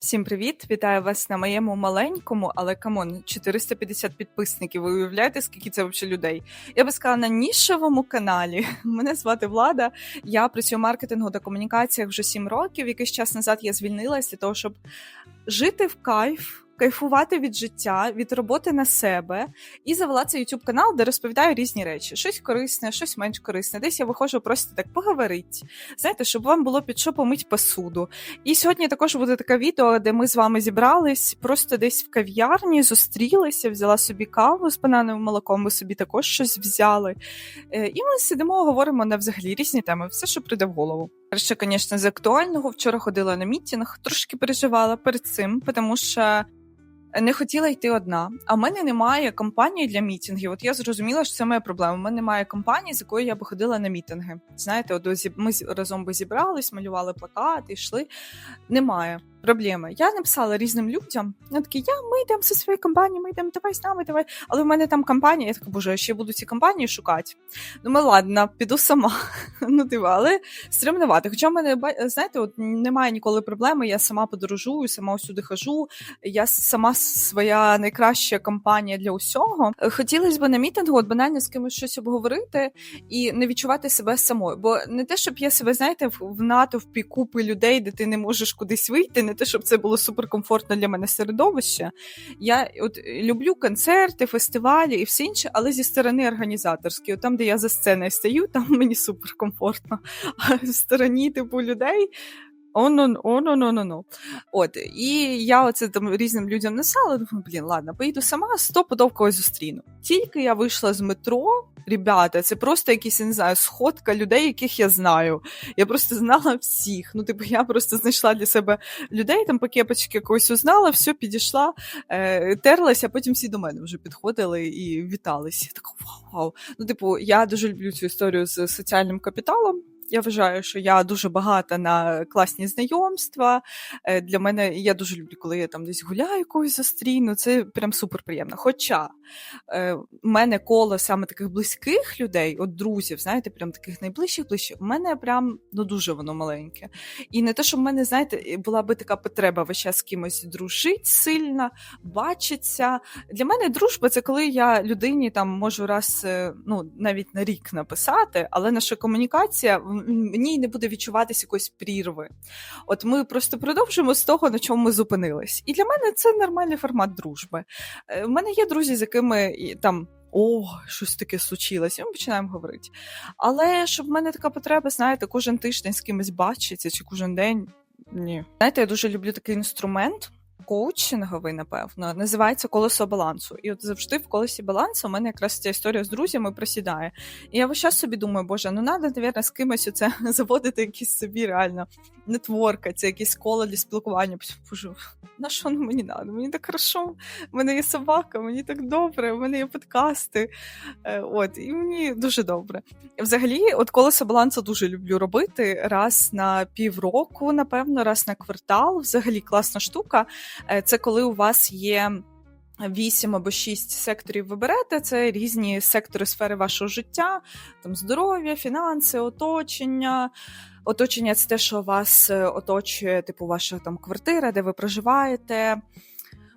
Всім привіт! Вітаю вас на моєму маленькому, але камон, 450 підписників. Ви уявляєте, скільки це взагалі людей? Я би сказала на нішевому каналі. Мене звати Влада. Я працюю в маркетингу та комунікаціях вже 7 років. Якийсь час назад я звільнилася для того, щоб жити в кайф. Кайфувати від життя, від роботи на себе і завела цей YouTube канал, де розповідаю різні речі: щось корисне, щось менш корисне. Десь я виходжу просто так поговорити. Знаєте, щоб вам було під що помить посуду. І сьогодні також буде таке відео, де ми з вами зібрались просто десь в кав'ярні, зустрілися, взяла собі каву з банановим молоком, ви собі також щось взяли. Е, І ми сидимо, говоримо на взагалі різні теми, все, що прийде в голову. Перше, звісно, з актуального вчора ходила на мітінг, трошки переживала перед цим, тому що. Не хотіла йти одна, а в мене немає компанії для мітингів. От я зрозуміла, що це моя проблема. У мене немає компанії, з якою я би ходила на мітинги. Знаєте, от ми разом би зібрались, малювали плакати, йшли. Немає проблеми. Я написала різним людям. Я такі, я ми йдемо зі своєю компанією, ми йдемо, давай з нами, давай. Але в мене там компанія. Я така, боже, я ще буду ці компанії шукати. Думаю, ладно, піду сама. ну, типу, але стремнувати. Хоча в мене знаєте, от немає ніколи проблеми. Я сама подорожую, сама усюди хожу. Я сама своя найкраща компанія для усього. Хотілося б на мітингу, от банально з кимось щось обговорити і не відчувати себе самою. Бо не те, щоб я себе, знаєте, в натовпі купи людей, де ти не можеш кудись вийти, не те, щоб це було суперкомфортно для мене середовище. Я от люблю концерти, фестивалі і все інше, але зі сторони організаторської, От там, де я за сценою стою, там мені суперкомфортно. А в стороні, типу, людей. Оно, оно, ну. От, і я оце там різним людям написала, думаю, блін, ладно, поїду сама, стопудов когось зустріну. Тільки я вийшла з метро, ребята, це просто якісь, я не знаю, сходка людей, яких я знаю. Я просто знала всіх. Ну, типу, я просто знайшла для себе людей, там по кепочки когось узнала, все, підійшла, е, терлася, а потім всі до мене вже підходили і віталися. Я така, вау, вау. Ну, типу, я дуже люблю цю історію з соціальним капіталом. Я вважаю, що я дуже багата на класні знайомства. Е, Для мене я дуже люблю, коли я там десь гуляю когось зустріну. Це прям супер приємно. Хоча е, в мене коло саме таких близьких людей, от друзів, знаєте, прям таких найближчих ближчих, у мене прям ну дуже воно маленьке. І не те, що в мене, знаєте, була би така потреба весь час з кимось дружити сильно, бачиться. Для мене дружба це коли я людині там можу раз, е, ну навіть на рік написати, але наша комунікація в ній не буде відчуватися якоїсь прірви. От ми просто продовжуємо з того, на чому ми зупинились. І для мене це нормальний формат дружби. Е, У мене є друзі, з якими там. О, щось таке случилось, і ми починаємо говорити. Але щоб в мене така потреба, знаєте, кожен тиждень з кимось бачиться чи кожен день. Ні. Знаєте, я дуже люблю такий інструмент. Коучинговий, напевно, називається колесо балансу. І от завжди в колесі балансу у мене якраз ця історія з друзями просідає. І я весь час собі думаю, боже, ну треба, навірно, з кимось оце заводити якісь собі реально нетворка, це якесь коло для спілкування. Боже, на що воно мені треба? Мені так хорошо, в мене є собака, мені так добре, в мене є подкасти. Е, От, і мені дуже добре. Взагалі, от колесо балансу дуже люблю робити раз на півроку, напевно, раз на квартал. Взагалі класна штука. Е, Це коли у вас є. Вісім або шість секторів ви берете, це різні сектори сфери вашого життя, там здоров'я, фінанси, оточення. Оточення це те, що вас е, оточує, типу, ваша там квартира, де ви проживаєте.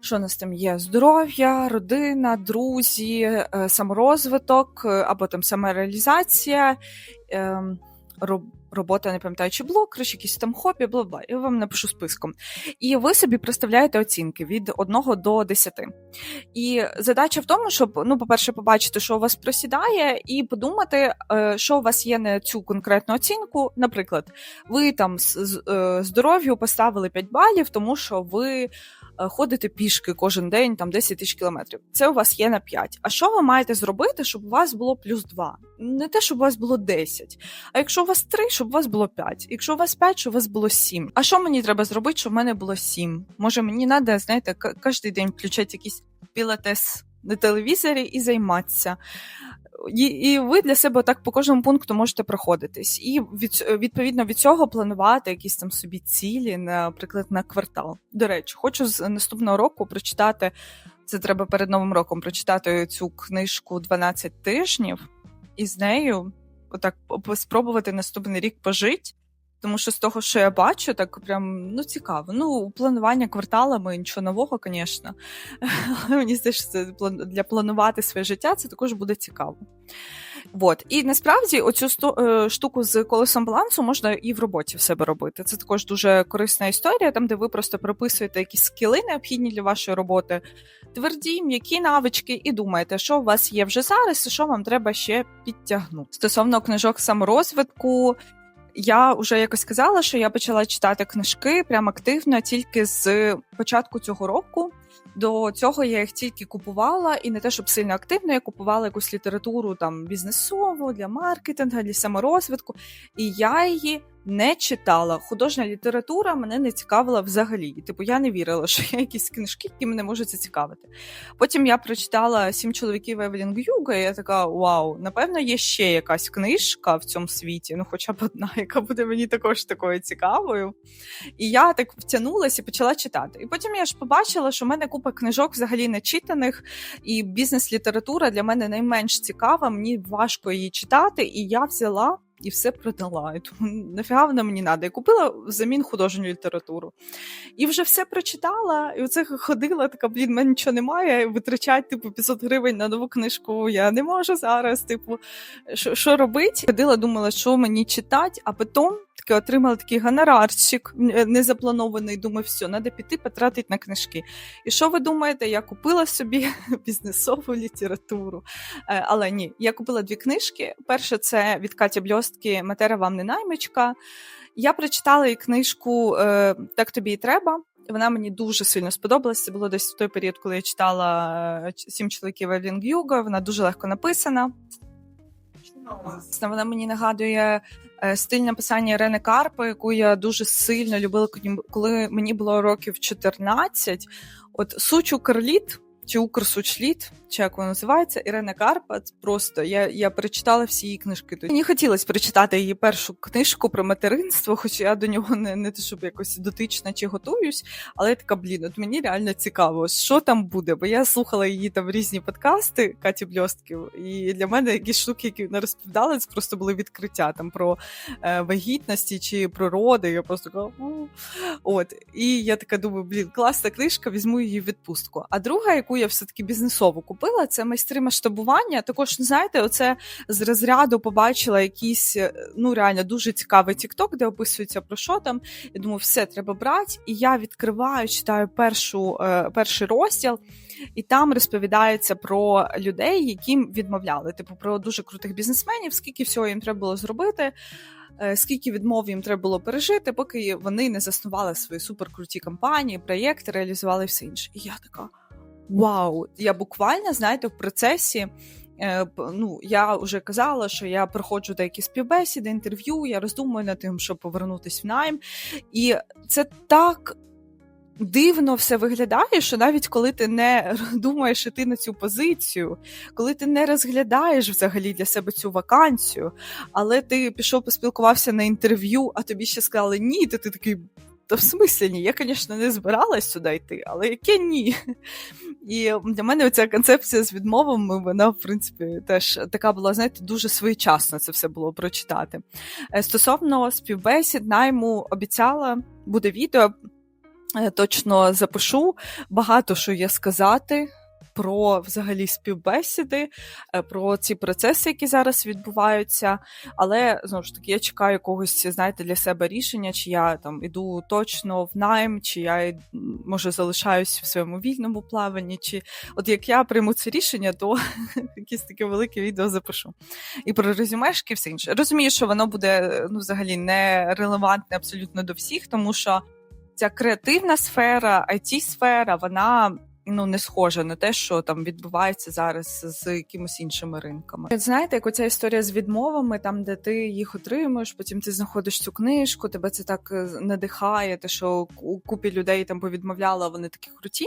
Що у нас там є? Здоров'я, родина, друзі, е, саморозвиток або там самореалізація, ем, робота, не пам'ятаю, чи блог, коротше, якісь там хобі, бла бла. Я вам напишу списком. І ви собі представляєте оцінки від 1 до 10. І задача в тому, щоб, ну, по-перше, побачити, що у вас просідає, і подумати, е, що у вас є на цю конкретну оцінку. Наприклад, ви там з- е, здоров'ю поставили 5 балів, тому що ви. Е, Ходите пішки кожен день там 10 тисяч кілометрів. Це у вас є на 5. А що ви маєте зробити, щоб у вас було плюс 2? Не те, щоб у вас було 10. А якщо у вас 3, щоб у вас було 5. Якщо у вас 5, щоб у вас було 7. А що мені треба зробити, щоб в мене було 7? Може, мені треба, знаєте, кожен день включати якийсь пілатес на телевізорі і займатися. І, і ви для себе так по кожному пункту можете проходитись. І від, відповідно від цього планувати якісь там собі цілі, наприклад, на квартал. До речі, хочу з наступного року прочитати. Це треба перед новим роком прочитати цю книжку «12 тижнів, і з нею отак спробувати наступний рік пожити Тому що з того, що я бачу, так прям ну цікаво. Ну, планування кварталами нічого нового, звісно. Але мені здається, що для планувати своє життя це також буде цікаво. Вот. І насправді оцю е, штуку з колесом балансу можна і в роботі в себе робити. Це також дуже корисна історія, там, де ви просто прописуєте якісь скіли, необхідні для вашої роботи, тверді, м'які навички, і думаєте, що у вас є вже зараз, і що вам треба ще підтягнути. Стосовно книжок саморозвитку. Я вже якось сказала, що я почала читати книжки прям активно тільки з початку цього року. До цього я їх тільки купувала, і не те, щоб сильно активно, я купувала якусь літературу там бізнесову для маркетингу, для саморозвитку, і я її не читала. Художня література мене не цікавила взагалі. Типу, я не вірила, що є якісь книжки, які мене можуть зацікавити. Потім я прочитала сім чоловіків Евелін Гюга, і я така: вау, напевно, є ще якась книжка в цьому світі, ну хоча б одна, яка буде мені також такою цікавою. І я так втягнулася і почала читати. І потім я ж побачила, що в мене купа книжок взагалі не читаних, і бізнес-література для мене найменш цікава. Мені важко її читати, і я взяла. І все продала. І тому нафіга вона мені треба. І купила взамін художню літературу. І вже все прочитала, і оце ходила, така, блін, мене нічого немає. Витрачать, типу, 500 гривень на нову книжку. Я не можу зараз. Типу, що робити? Ходила, думала, що мені читати, а потім таки отримала такий гонорарчик е, незапланований. Думаю, все, треба піти потратити на книжки. І що ви думаєте? Я купила собі бізнесову літературу. Е, Але ні, я купила дві книжки. Перша це від Каті Бльостки Матера вам не наймичка. Я прочитала її книжку е, Так тобі і треба. Вона мені дуже сильно сподобалася. Це було десь в той період, коли я читала сім чоловіків Евлін Гюга. Вона дуже легко написана. Вона мені нагадує е, стиль написання Рени Карпа, яку я дуже сильно любила, коли мені було років 14. От Сучу Карліт чи Укрсучліт, чи як воно називається, Ірина Карпа. Просто я я перечитала всі її книжки. Мені хотілося прочитати її першу книжку про материнство, хоч я до нього не не те, щоб якось дотична чи готуюсь, але я така, блін, от мені реально цікаво, що там буде. Бо я слухала її там різні подкасти Каті Бльостків, і для мене якісь штуки, які вона розповідала, це просто були відкриття там про е, вагітності чи про роди. Я просто така, от. І я така думаю, блін, класна книжка, візьму її в відпустку. А друга, яку я все-таки бізнесово купила, це майстри масштабування. Також, знаєте, оце з розряду побачила якийсь ну реально дуже цікавий тікток, де описується про що там. Я думаю, все треба брати. І я відкриваю, читаю першу, е, перший розділ, і там розповідається про людей, яким відмовляли, типу про дуже крутих бізнесменів, скільки всього їм треба було зробити. Е, скільки відмов їм треба було пережити, поки вони не заснували свої суперкруті компанії, проєкти, реалізували все інше. І я така вау! Я буквально, знаєте, в процесі. Е, ну, я вже казала, що я проходжу деякі співбесіди, інтерв'ю, я роздумую над тим, щоб повернутися в найм. І це так дивно все виглядає, що навіть коли ти не думаєш іти на цю позицію, коли ти не розглядаєш взагалі для себе цю вакансію, але ти пішов поспілкувався на інтерв'ю, а тобі ще сказали ні, то ти такий. Та в смислі ні, я, звісно, не збиралась сюди йти, але яке ні. І для мене ця концепція з відмовами, вона, в принципі, теж така була, знаєте, дуже своєчасно це все було прочитати. Е, стосовно співбесід, найму обіцяла, буде відео, е, точно запишу. Багато що є сказати про взагалі співбесіди, е, про ці процеси, які зараз відбуваються. Але знову ж таки, я чекаю якогось, знаєте, для себе рішення, чи я там іду точно в найм, чи я може залишаюсь в своєму вільному плаванні. Чи от як я прийму це рішення, то якесь таке велике відео запишу. І про резюмешки, все інше. Розумію, що воно буде ну, взагалі не релевантне абсолютно до всіх, тому що ця креативна сфера, it сфера вона ну не схоже на те, що там відбувається зараз з якимось іншими ринками. Знаєте, як оця історія з відмовами, там де ти їх отримуєш, потім ти знаходиш цю книжку, тебе це так е, надихає, те, що у купі людей там повідмовляла, вони такі круті.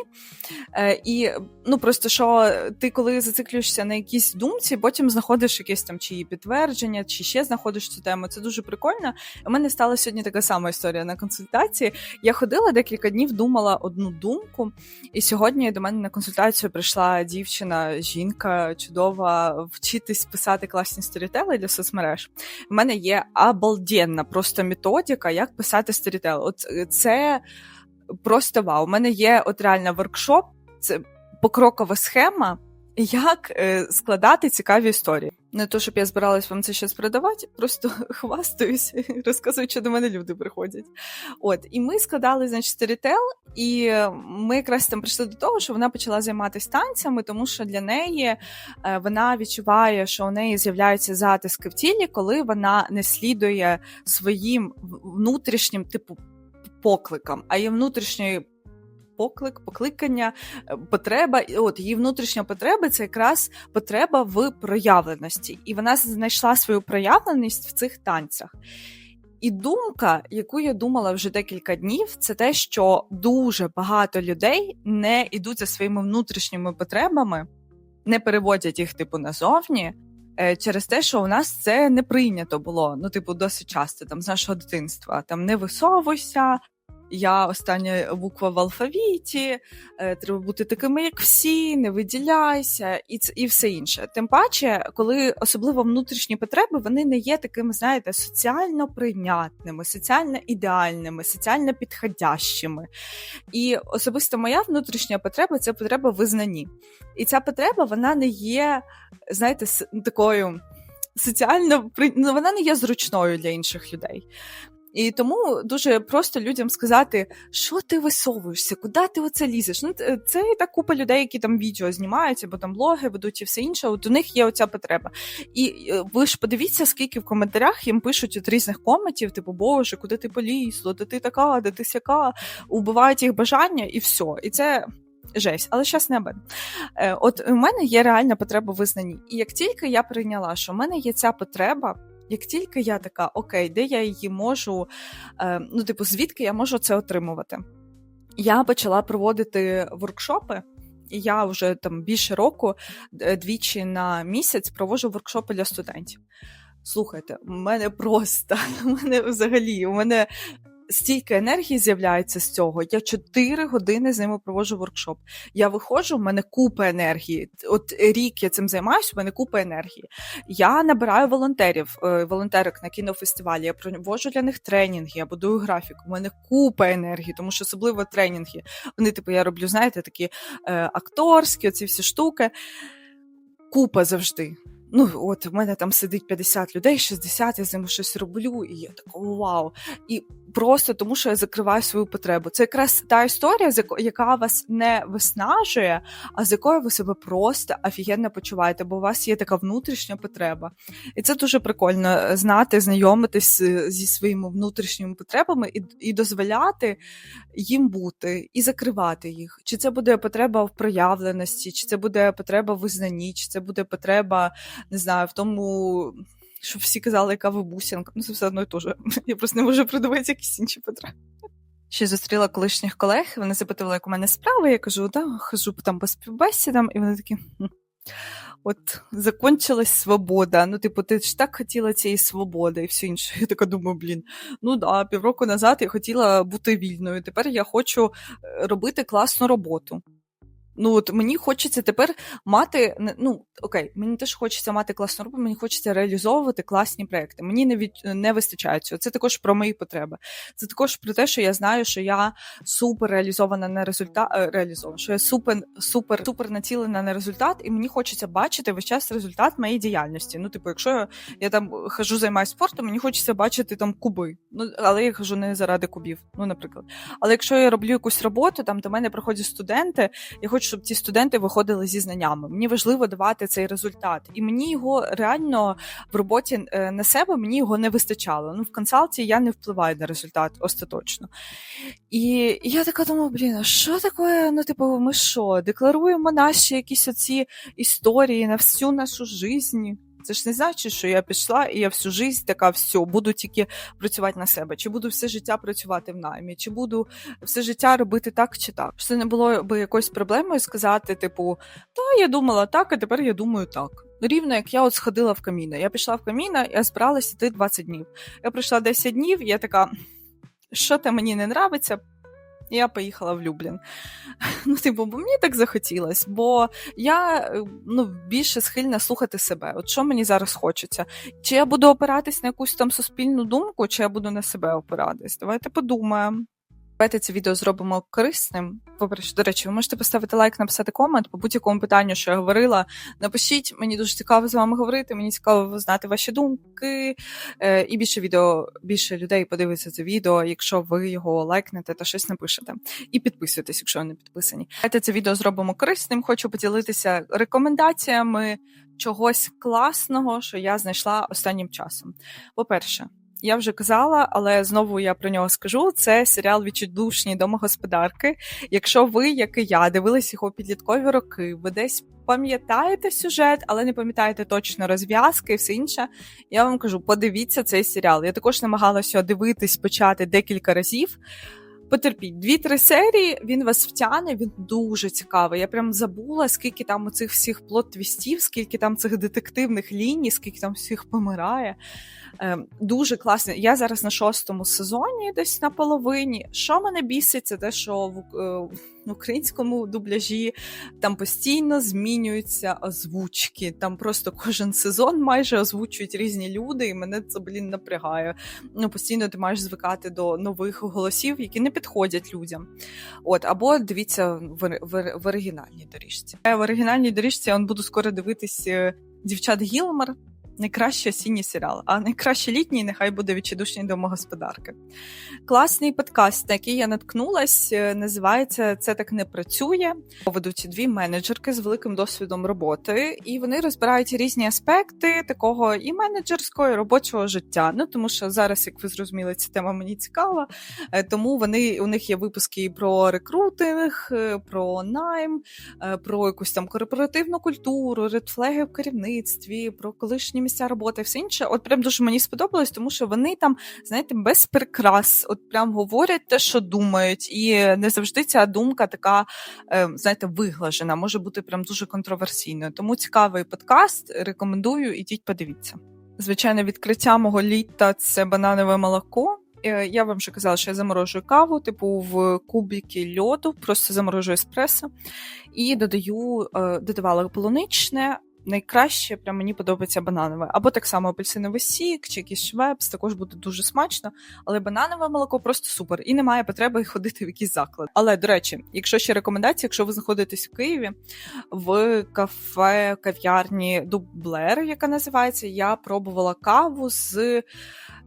Е, І ну просто що ти, коли зациклюєшся на якійсь думці, потім знаходиш якесь там чи підтвердження, чи ще знаходиш цю тему. Це дуже прикольно. У мене стала сьогодні така сама історія на консультації. Я ходила декілька днів, думала одну думку, і сьогодні тижні до мене на консультацію прийшла дівчина, жінка чудова, вчитись писати класні сторітели для соцмереж. У мене є обалденна просто методика, як писати сторітел. От е, це просто вау. У мене є от реально воркшоп, це покрокова схема. Як е, складати цікаві історії? Не то, щоб я збиралась вам це щось продавати, просто хвастаюсь, розказую, що до мене люди приходять. От, і ми складали, значить, сторітел, і ми якраз там прийшли до того, що вона почала займатися танцями, тому що для неї е, вона відчуває, що у неї з'являються затиски в тілі, коли вона не слідує своїм внутрішнім типу покликам, а є внутрішньої поклик, покликання, е, потреба. От її внутрішня потреба це якраз потреба в проявленості, і вона знайшла свою проявленість в цих танцях. І думка, яку я думала вже декілька днів, це те, що дуже багато людей не йдуть за своїми внутрішніми потребами, не переводять їх типу назовні. Е, через те, що у нас це не прийнято було, ну, типу, досить часто там з нашого дитинства. Там не висовуйся, я остання буква в алфавіті, е, треба бути такими, як всі, не виділяйся, і і все інше. Тим паче, коли особливо внутрішні потреби, вони не є такими, знаєте, соціально прийнятними, соціально ідеальними, соціально підходящими. І особисто моя внутрішня потреба це потреба визнанні. І ця потреба вона не є, знаєте, такою. Соціально ну, вона не є зручною для інших людей. І тому дуже просто людям сказати, що ти висовуєшся, куди ти оце лізеш. Ну це і так купа людей, які там відео знімають, або там блоги ведуть і все інше. От у них є оця потреба. І е, ви ж подивіться, скільки в коментарях їм пишуть от різних коментів, типу, Боже, куди ти полізла, де ти така, де ти сяка, убивають їх бажання, і все. І це. Жесть, але щас не бен. От у мене є реальна потреба в визнанні. І як тільки я прийняла, що в мене є ця потреба, як тільки я така, окей, де я її можу, е, ну, типу, звідки я можу це отримувати? Я почала проводити воркшопи. І я вже там більше року, е, двічі на місяць проводжу воркшопи для студентів. Слухайте, у мене просто у мене взагалі у мене стільки енергії з'являється з цього. Я 4 години з ними проводжу воркшоп. Я виходжу, в мене купа енергії. От рік я цим займаюся, в мене купа енергії. Я набираю волонтерів, е, волонтерок на кінофестивалі. Я проводжу для них тренінги, я будую графік. У мене купа енергії, тому що особливо тренінги. Вони, типу, я роблю, знаєте, такі е, акторські, оці всі штуки. Купа завжди. Ну, от в мене там сидить 50 людей, 60, я з ними щось роблю, і я така вау. І просто тому, що я закриваю свою потребу. Це якраз та історія, яка вас не виснажує, а з якою ви себе просто офігенно почуваєте, бо у вас є така внутрішня потреба. І це дуже прикольно е, знати, знайомитись зі своїми внутрішніми потребами і, і дозволяти їм бути і закривати їх. Чи це буде потреба в проявленості, чи це буде потреба в визнанні, чи це буде потреба, не знаю, в тому щоб всі казали, яка ви бусінка. Ну, це все одно і теж. Я просто не можу придумати якісь інші потреби. Ще зустріла колишніх колег, вони запитували, як у мене справи. Я кажу, да, хожу там по співбесідам, і вони такі. От закончилась свобода. Ну, типу, ти ж так хотіла цієї свободи і все інше. Я така думаю, блін, ну да, півроку назад я хотіла бути вільною. Тепер я хочу е, робити класну роботу. Ну от мені хочеться тепер мати ну окей, мені теж хочеться мати класну роботу, мені хочеться реалізовувати класні проекти. Мені не від не вистачає цього. Це також про мої потреби. Це також про те, що я знаю, що я супер реалізована на результат е, реалізована, що я супер супер супер націлена на результат, і мені хочеться бачити весь час результат моєї діяльності. Ну, типу, якщо я, я там хожу, займаюся спортом, мені хочеться бачити там куби. Ну але я хожу не заради кубів. Ну, наприклад. Але якщо я роблю якусь роботу, там до мене приходять студенти, я хочу, щоб ці студенти виходили зі знаннями. Мені важливо давати цей результат. І мені його реально в роботі е, на себе мені його не вистачало. Ну, в консалті я не впливаю на результат остаточно. І, я така думаю, блін, а що таке? Ну, типу, ми що, декларуємо наші якісь оці історії на всю нашу життя? Це ж не значить, що я пішла і я всю життя така все, буду тільки працювати на себе, чи буду все життя працювати в наймі, чи буду все життя робити так чи так. Це не було би якоюсь проблемою сказати, типу, та я думала так, а тепер я думаю так. Рівно як я от сходила в каміна. Я пішла в каміна, я збиралася йти 20 днів. Я пройшла 10 днів, я така, що те мені не нравиться, Я поїхала в Люблін. Ну, типу, бо мені так захотілось, бо я е, ну, більше схильна слухати себе. От що мені зараз хочеться? Чи я буду опиратись на якусь там суспільну думку, чи я буду на себе опиратись? Давайте подумаємо. Давайте це відео зробимо корисним. По-перше, до речі, ви можете поставити лайк, написати комент по будь-якому питанню, що я говорила. Напишіть, мені дуже цікаво з вами говорити. Мені цікаво знати ваші думки. Е, і більше відео, більше людей подивиться це відео, якщо ви його лайкнете та щось напишете. І підписуйтесь, якщо не підписані. Давайте це відео зробимо корисним. Хочу поділитися рекомендаціями чогось класного, що я знайшла останнім часом. По-перше. Я вже казала, але знову я про нього скажу. Це серіал Відчудушні домогосподарки. Якщо ви, як і я, дивились його підліткові роки, ви десь пам'ятаєте сюжет, але не пам'ятаєте точно розв'язки і все інше. Я вам кажу, подивіться цей серіал. Я також намагалася дивитись почати декілька разів. Потерпіть дві-три серії, він вас втягне, він дуже цікавий. Я прям забула, скільки там оцих всіх плот-твістів, скільки там цих детективних ліній, скільки там всіх помирає. Е, Дуже класний. Я зараз на шостому сезоні, десь на половині. Що мене бісить, це те, що в, е, в українському дубляжі там постійно змінюються озвучки. Там просто кожен сезон майже озвучують різні люди, і мене це блін напрягає. Ну, постійно ти маєш звикати до нових голосів, які не підходять людям. От, або дивіться в, в, в оригінальній доріжці. В оригінальній доріжці я буду скоро дивитись е, дівчат Гілмар. Найкращий осінній серіал, а найкраще літній нехай буде відчайдушні домогосподарки. Класний подкаст, на який я наткнулась, е, називається Це так не працює. Ведуть дві менеджерки з великим досвідом роботи, і вони розбирають різні аспекти такого і менеджерського, і робочого життя. Ну тому що зараз, як ви зрозуміли, ця тема мені цікава. е, Тому вони у них є випуски і про рекрутинг, е, про найм, про якусь там корпоративну культуру, редфлеги в керівництві, про колишні місця роботи, все інше. От прям дуже мені сподобалось, тому що вони там, знаєте, без прикрас, от прям говорять те, що думають, і не завжди ця думка така, е, знаєте, виглажена, може бути прям дуже контроверсійною. Тому цікавий подкаст. Рекомендую, ідіть, подивіться. Звичайно, відкриття мого літа це бананове молоко. Е, Я вам вже казала, що я заморожую каву, типу в кубики льоду, просто заморожую еспресо і додаю, е, додавала полуничне. Найкраще прям мені подобається бананове. Або так само апельсиновий сік, чи якийсь швепс, також буде дуже смачно. Але бананове молоко просто супер. І немає потреби ходити в якийсь заклад. Але, до речі, якщо ще рекомендація, якщо ви знаходитесь в Києві в кафе, кав'ярні Дублер, яка називається, я пробувала каву з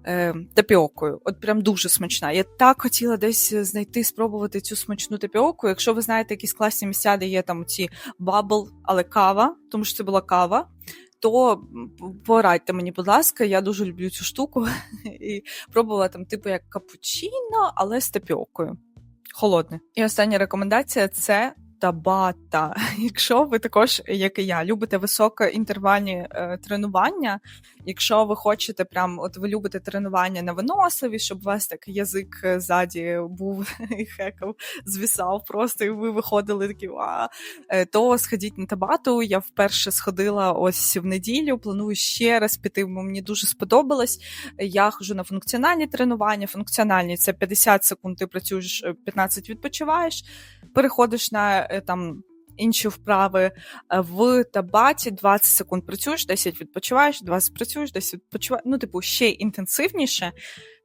е, тапіокою. От прям дуже смачна. Я так хотіла десь знайти, спробувати цю смачну тапіоку. Якщо ви знаєте якісь класні місця, де є там ці бабл, але кава, тому що це була кава. То порадьте мені, будь ласка, я дуже люблю цю штуку і пробувала там, типу, як капучино, але з тапіокою. Холодне. І остання рекомендація це табата. Якщо ви також, як і я, любите високоінтервальні е, тренування, якщо ви хочете прям, от ви любите тренування на виносливі, щоб у вас так язик е, ззаді був і хекав, звісав просто, і ви виходили такі ва, е, то сходіть на табату. Я вперше сходила ось в неділю, планую ще раз піти, бо мені дуже сподобалось. Я хожу на функціональні тренування. Функціональні це 50 секунд, ти працюєш, е, 15 відпочиваєш, переходиш на е, там. Інші вправи Е, в табаті 20 секунд працюєш, 10 відпочиваєш, 20 працюєш, 10 відпочиваєш. Ну, типу, ще інтенсивніше.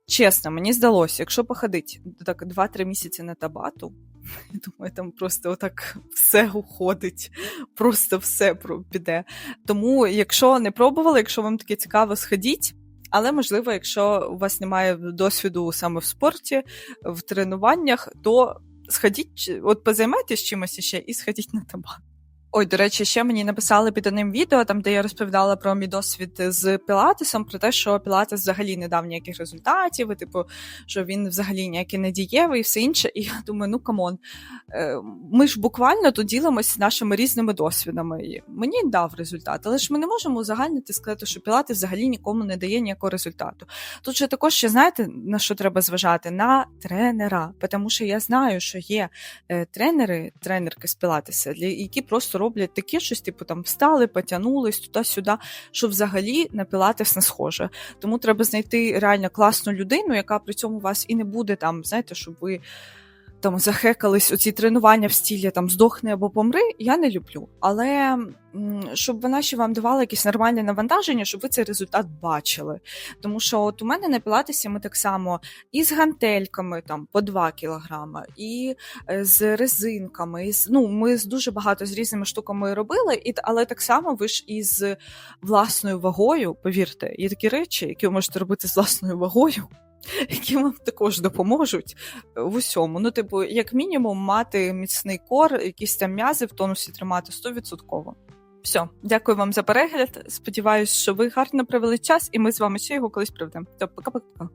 Чесно, мені здалося, якщо походить так 2-3 місяці на табату, я думаю, там просто отак все уходить, просто все піде. Тому, якщо не пробували, якщо вам таке цікаво, сходіть. Але можливо, якщо у вас немає досвіду саме в спорті, в тренуваннях, то сходіть, от позаймайтесь чимось ще і сходіть на табак. Ой, до речі, ще мені написали під одним відео, там де я розповідала про мій досвід з пілатесом, про те, що пілатес взагалі не дав ніяких результатів, і, типу, що він взагалі ніякий не дієвий і все інше. І я думаю, ну камон, е, ми ж буквально тут ділимося нашими різними досвідами. Мені дав результат, але ж ми не можемо узагальнити сказати, що пілатес взагалі нікому не дає ніякого результату. Тут же також ще знаєте на що треба зважати? На тренера, тому що я знаю, що є е, тренери, тренерки з пілатеса, які просто роблять таке щось, типу там встали, потянулись туди-сюди, що взагалі на пілатес не схоже. Тому треба знайти реально класну людину, яка при цьому вас і не буде там, знаєте, щоб ви. Там захекались оці тренування в стілі там здохни або помри, я не люблю. Але щоб вона ще вам давала якесь нормальне навантаження, щоб ви цей результат бачили. Тому що от у мене на пілатесі ми так само і з гантельками там по 2 кілограма, і е, з резинками. І з, ну, ми з дуже багато з різними штуками робили, і, але так само ви ж із власною вагою, повірте, є такі речі, які ви можете робити з власною вагою. Які вам також допоможуть в усьому. Ну, типу, як мінімум, мати міцний кор, якісь там м'язи в тонусі тримати 100%. Все, дякую вам за перегляд. Сподіваюсь, що ви гарно провели час, і ми з вами ще його колись проведемо. То пока-пока.